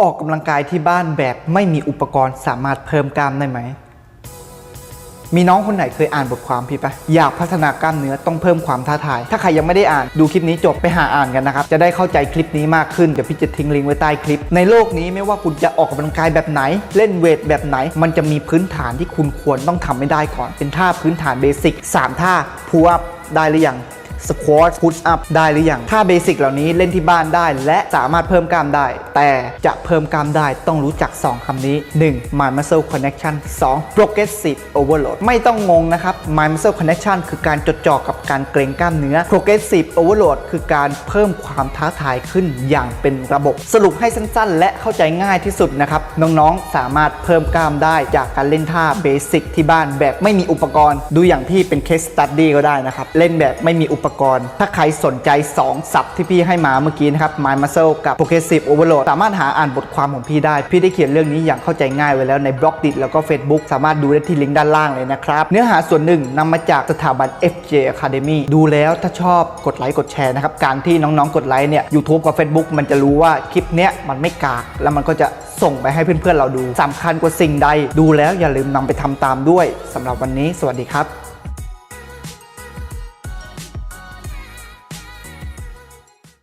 ออกกำลังกายที่บ้านแบบไม่มีอุปกรณ์สามารถเพิ่มกล้ามได้ไหม มีน้องคนไหนเคยอ่านบทความพี่ปะอยากพัฒนากล้ามเนื้อต้องเพิ่มความท้าทาย ถ้าใครยังไม่ได้อ่านดูคลิปนี้จบไปหาอ่านกันนะครับ จะได้เข้าใจคลิปนี้มากขึ้น เดี๋ยวพี่จะทิ้งลิงก์ไว้ใต้คลิป ในโลกนี้ไม่ว่าคุณจะออกกำลังกายแบบไหน เล่นเวทแบบไหน มันจะมีพื้นฐานที่คุณควรต้องทำให้ได้ก่อน เป็นท่าพื้นฐานเบสิกสามท่าพูอัพได้หรือยัง สควอตพุชอัพได้หรือยังถ้าเบสิกเหล่านี้เล่นที่บ้านได้ และสามารถเพิ่มกล้ามได้ แต่จะเพิ่มกล้ามได้ต้องรู้จัก 2คำนี้ 1. My Muscle Connection 2. Progressive Overload ไม่ต้องงงนะครับ My Muscle Connection คือการจดจ่อกับการเกรงกล้ามเนื้อ Progressive Overload คือการเพิ่มความท้าทายขึ้นอย่างเป็นระบบ สรุปให้สั้นๆ และเข้าใจง่ายที่สุดนะครับน้องๆสามารถเพิ่มกล้ามได้จากการเล่นท่าเบสิกที่บ้านแบบไม่มีอุปกรณ์ ดูอย่างพี่เป็น case study ก็ได้นะครับเล่นแบบไม่มีอุปกรณ์ ถ้าใครสนใจ 2 ศัพท์ที่พี่ให้มาเมื่อกี้นะครับ My Muscle กับ Progressive Overload สามารถหาอ่านบทความของพี่ได้ พี่ได้เขียนเรื่องนี้อย่างเข้าใจง่ายไว้แล้วในบล็อกดิแล้วก็ Facebook สามารถดูได้ที่ลิงก์ด้านล่างเลยนะครับ เนื้อหาส่วนหนึ่งนำมาจากสถาบัน FJ Academy ดูแล้วถ้าชอบกดไลค์กดแชร์นะครับการที่น้องๆกดไลค์เนี่ย YouTube กับ Facebook มันจะรู้ว่าคลิปเนี้ยมันไม่กาก แล้วมันก็จะส่งไปให้เพื่อนๆเราดูสำคัญกว่าสิ่งใด ดูแล้วอย่าลืมนำไปทำตามด้วยสำหรับวันนี้ สวัสดีครับ